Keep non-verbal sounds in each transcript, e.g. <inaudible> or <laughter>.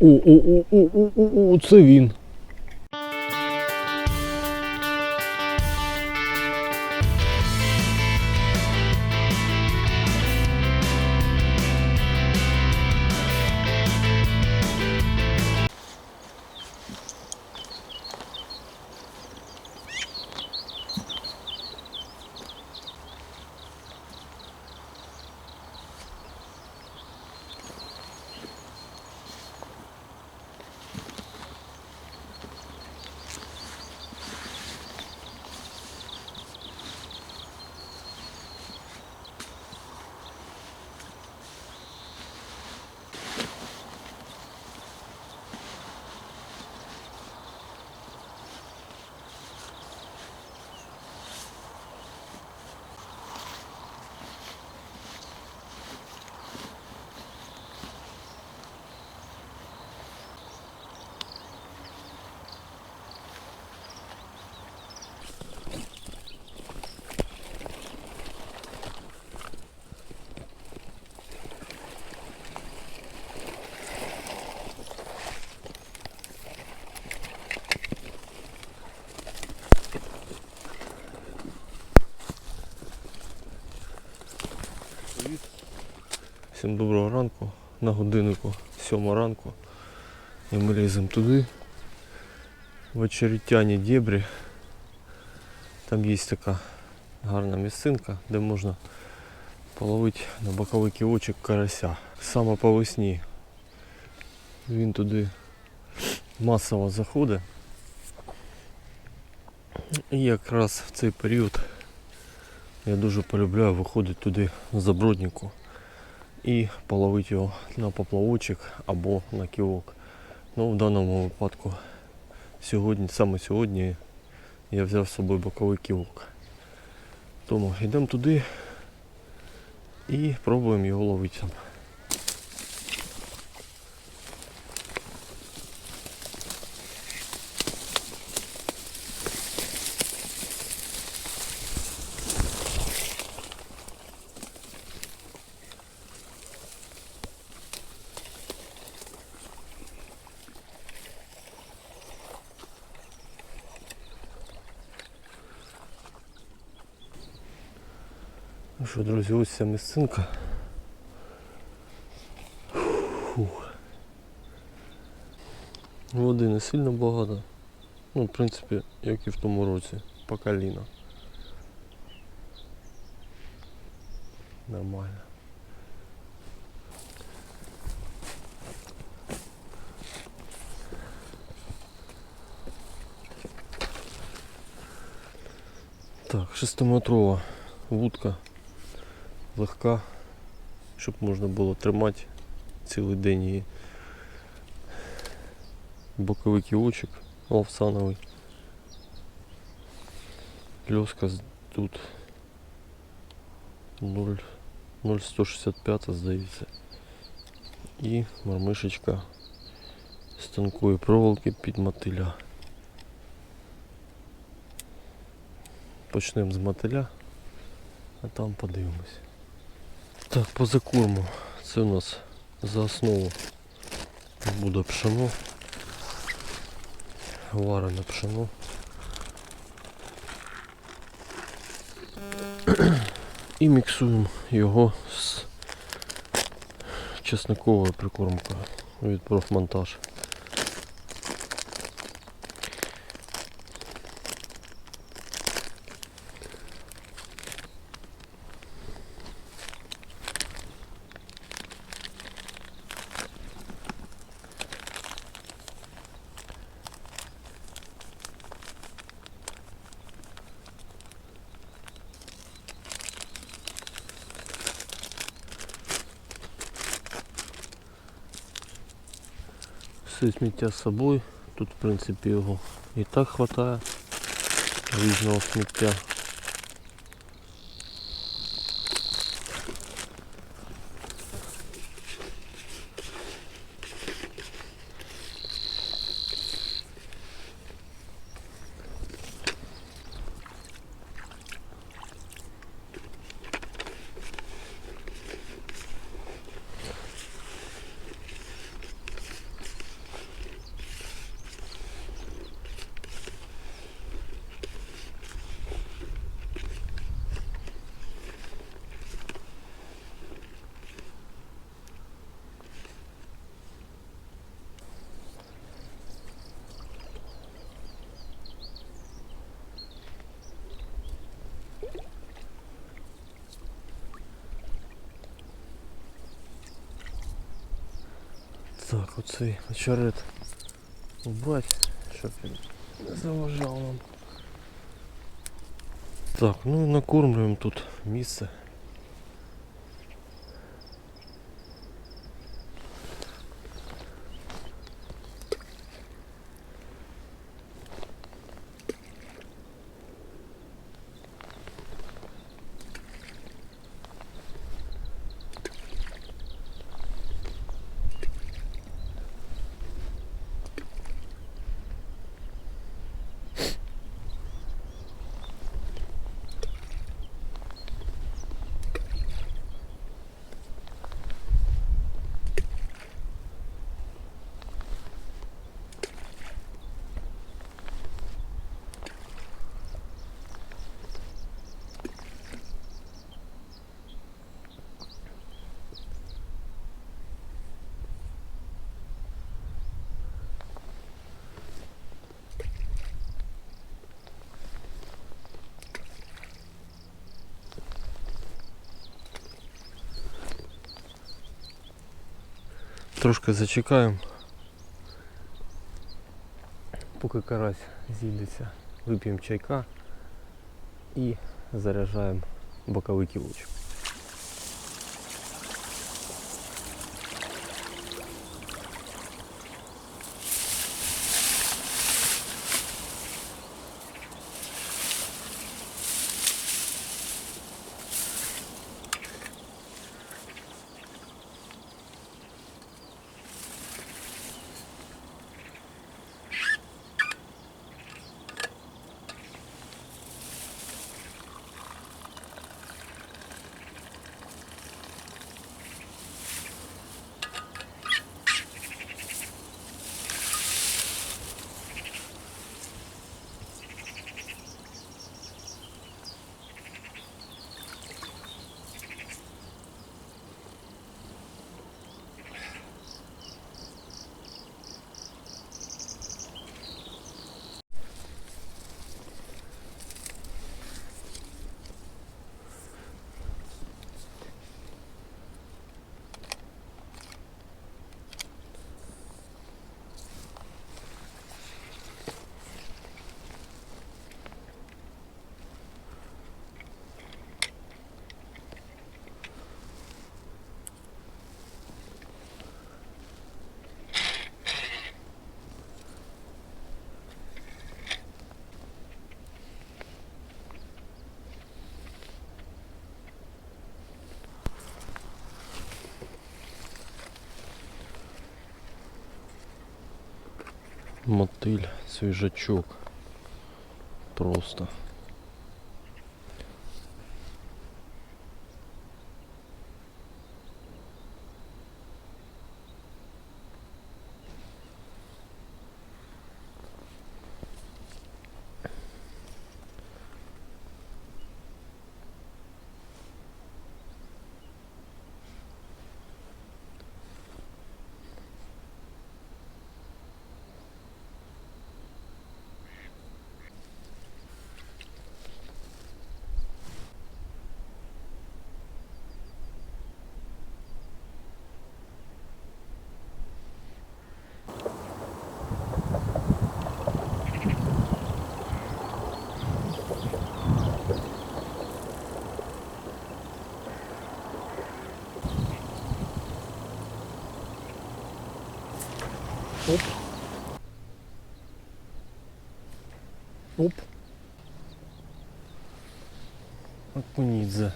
О, о, о, о, о, о, о, це він. Всім доброго ранку. На годиннику 7 ранку. І ми ліземо туди. В очеретяні дєбрі. Там є така гарна місцинка, де можна половити на боковий ківочок карася. Саме по весні він туди масово заходить. І якраз в цей період я дуже полюбляю виходити туди з заброднику і половити його на поплавочок або на кілок. Ну, в даному випадку сьогодні, саме сьогодні я взяв з собою боковий кілок. Тому йдемо туди і пробуємо його ловити друзі, ось ця місцинка. Фух. Води не сильно багато. Ну, в принципі, як і в тому році, по коліна. Нормально. Так, шестиметрова вудка легка, щоб можна було тримати цілий день її. Боковий кілочок овсановий. Льоска тут 0,165 здається. І мармишечка з тонкої проволоки під мотиля. Почнемо з мотиля, а там подивимось. Так, по закорму. Це у нас за основу буде пшено. Варене пшено. <clears throat> І міксуємо його з чесниковою прикормкою від профмонтаж. Все сміття з собою. Тут в принципі його і так вистачає різного сміття. Так, оцей очерет убрать, щоб він не заважав нам. Так, ну і накормлюємо тут місце. Трошки зачекаємо. Поки карась зійдеться, вип'ємо чайка і заряджаємо боковий кілочок. Мотиль, свіжачок. Просто. Акунідзе.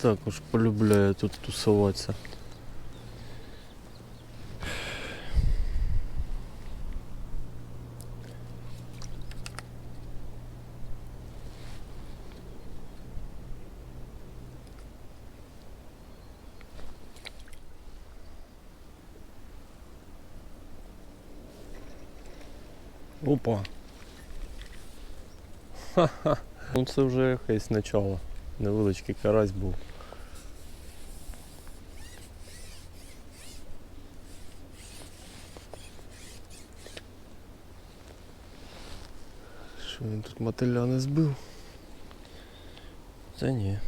Також полюбляю тут тусуватися. це вже якесь начало. Невеличкий карась був. Що він тут мотиля не збив? Це ні.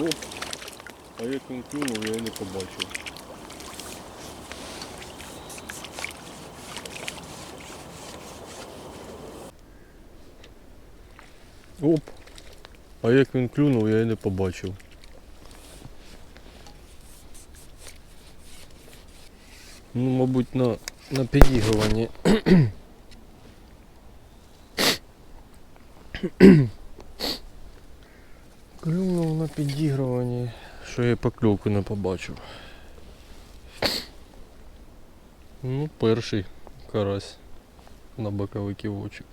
Оп. А як він клюнув, я не побачив. Оп. А як він клюнув, я і не побачив. Ну, мабуть, на, на підігруванні. Клюнув на підігруванні, що я покльовку не побачив. Ну, перший карась на боковий ківочок.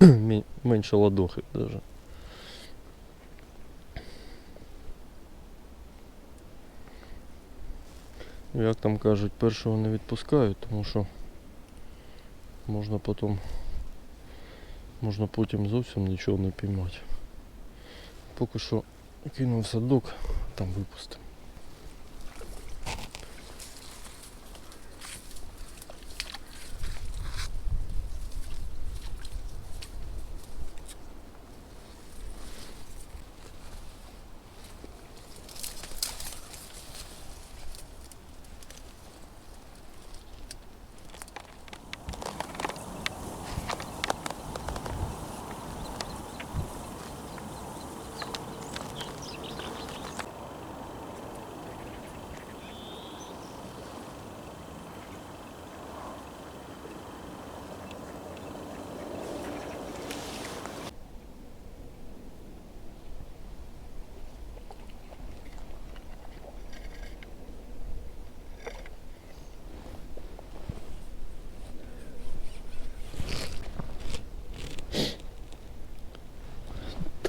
<coughs> Менше ладохи даже. Як там кажуть, першого не відпускають, тому що можна потім можна потім зовсім нічого не піймати. Поки що кинув садок, там випустимо.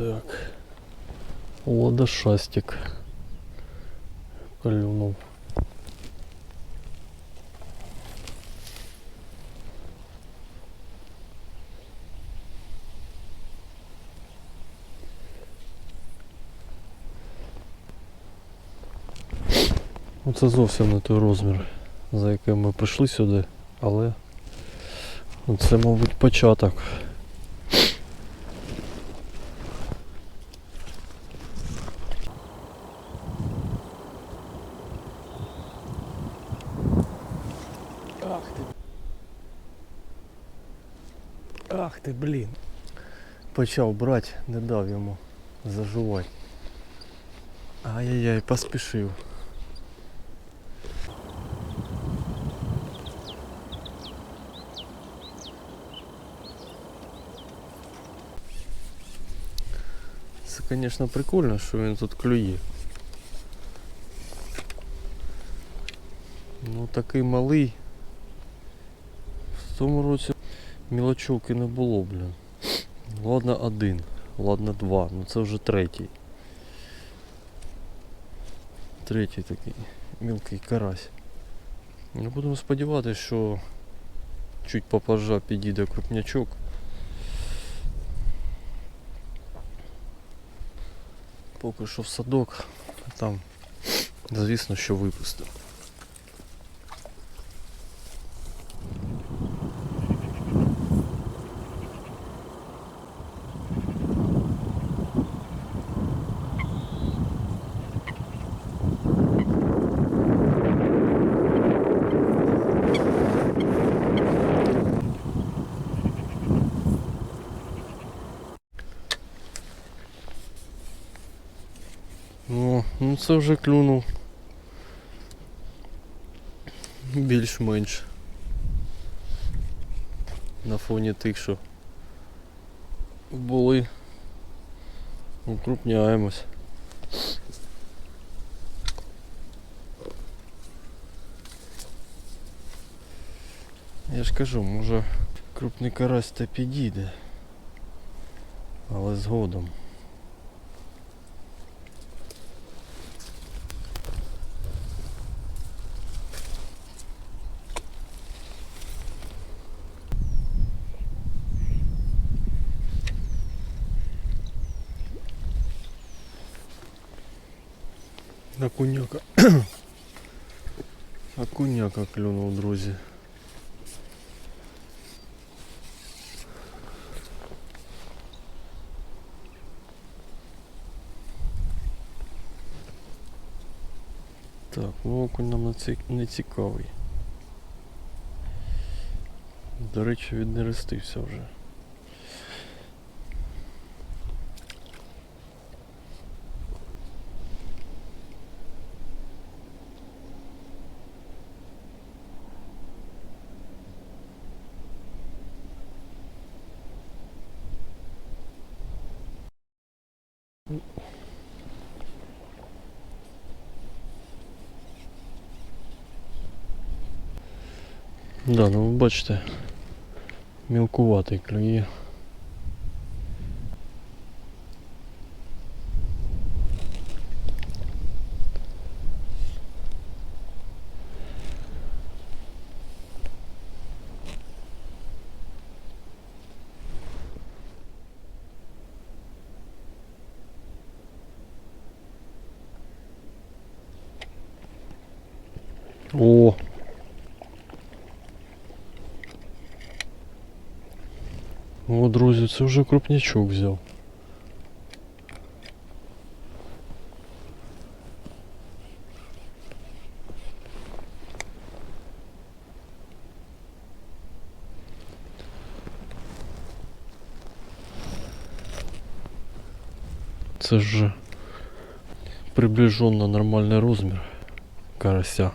Так. Ладошастик. Клюнув. Ну, Це зовсім не той розмір, за яким ми прийшли сюди, але це, мабуть, початок. Почав брати, не дав йому зажувати. Ай-яй-яй, поспішив. Це, звісно, прикольно, що він тут клює. Ну такий малий. В тому році мілочовки не було, блін. Ладно один, ладно два, ну це вже третій. Третій такий мілкий карась. Ну будемо сподіватися, що чуть попозже підійде крупнячок. Поки що в садок, а там, звісно, що випустимо. Це вже клюнув. Більш-менш. На фоні тих, що були. Укрупняємось. Я ж кажу, може крупний карась та підійде. Але згодом. На куняка. Окуняка клюнув, друзі. Так, ну окунь нам не ці- не цікавий. До речі, віднерестився вже. Ну ви бачите, мілкуватий клює. О, друзі, це вже крупнячок взяв. Це ж приближенно нормальний розмір карася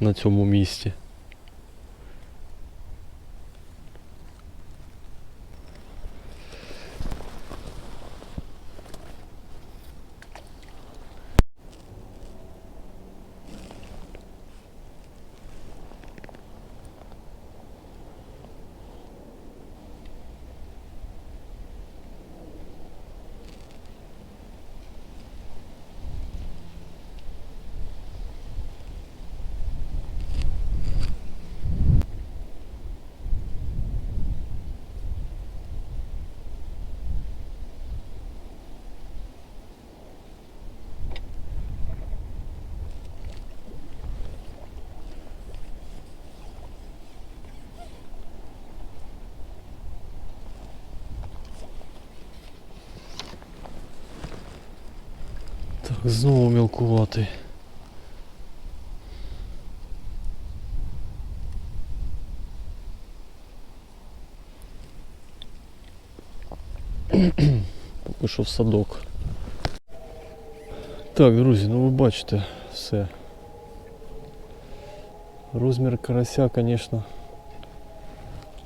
на цьому місці. Знову мілкуватий. Поки що в садок. Так, друзі, ну ви бачите все. Розмір карася, звісно,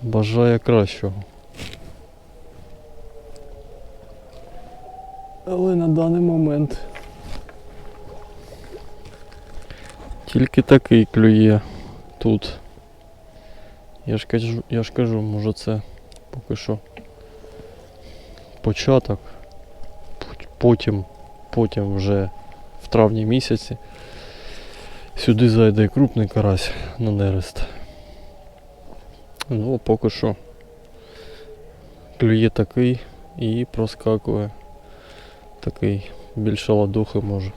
бажає кращого. Але на даний момент тільки такий клює тут. Я ж кажу, я ж кажу, може це поки що початок. Потім, потім вже в травні місяці сюди зайде крупний карась на нерест. Ну, поки що клює такий і проскакує такий більше ладухи може.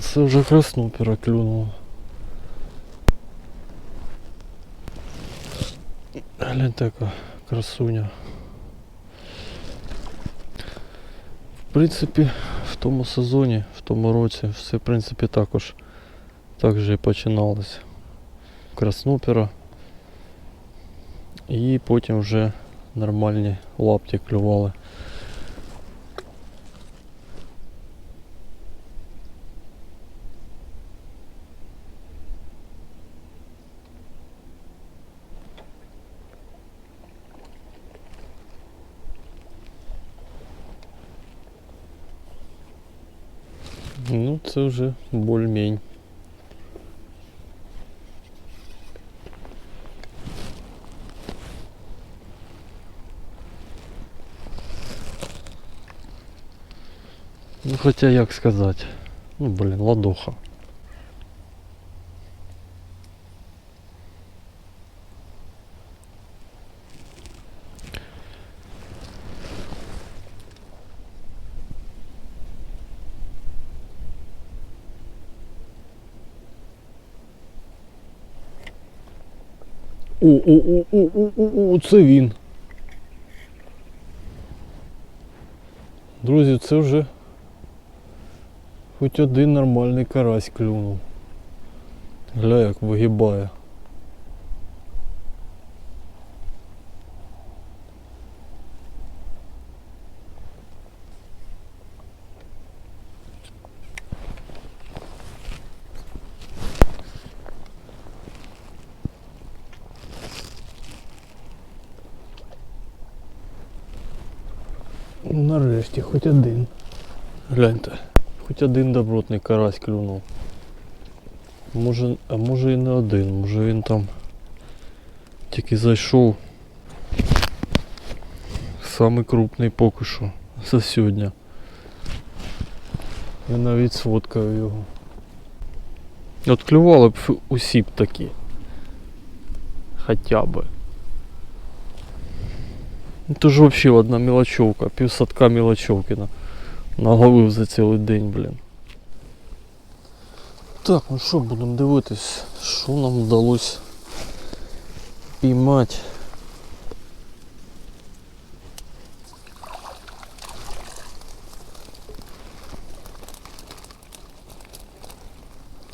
Це вже красну переклюнуло. Глянь така красуня. В принципі, в тому сезоні, в тому році все в принципі також так же і починалося. Краснопера. І потім вже нормальні лапті клювали. Ну, це вже боль-мень. Ну хоча як сказати. Ну блін, ладоха. О, о, о, о, о, о, о, це він. Друзі, це вже хоч один нормальний карась клюнув. Гля, як вигибає. Нарешті, хоч один. Гляньте, хоч один добротний карась клюнув. Може, а може і не один, може він там тільки зайшов. Самий крупний поки що за сьогодні. Я навіть сфоткаю його. От клювали б усі б такі. Хоча би. Ну то ж взагалі одна мелочовка, півсадка мелочовки на, наловив за цілий день, блін. Так, ну що, будемо дивитись, що нам вдалося піймати.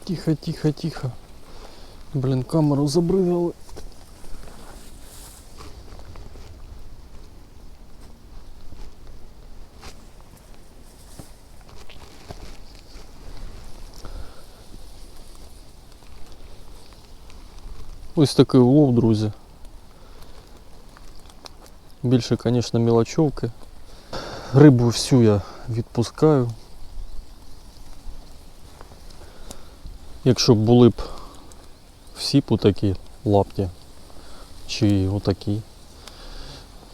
Тихо, тихо, тихо. Блін, камеру забризали. Ось такий улов, друзі. Більше, звісно, мілочовки. Рибу всю я відпускаю. Якщо б були б всі б такі лапті чи отакі,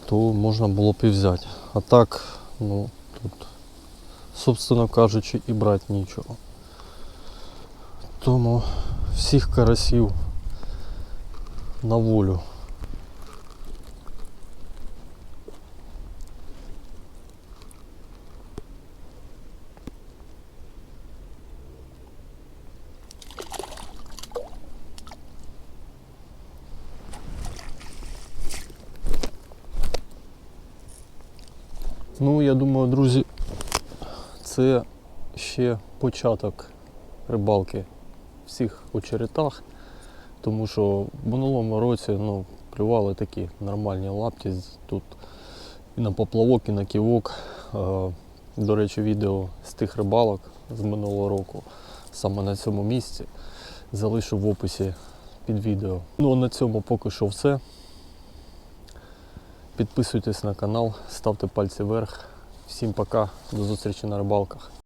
то можна було б і взяти. А так, ну, тут, собственно кажучи, і брати нічого. Тому всіх карасів на волю. Ну, я думаю, друзі, це ще початок рибалки всіх очеретах. Тому що в минулому році ну, клювали такі нормальні лапті тут і на поплавок, і на ківок. Е, До речі, відео з тих рибалок з минулого року саме на цьому місці залишу в описі під відео. Ну а на цьому поки що все. Підписуйтесь на канал, ставте пальці вверх. Всім пока, до зустрічі на рибалках.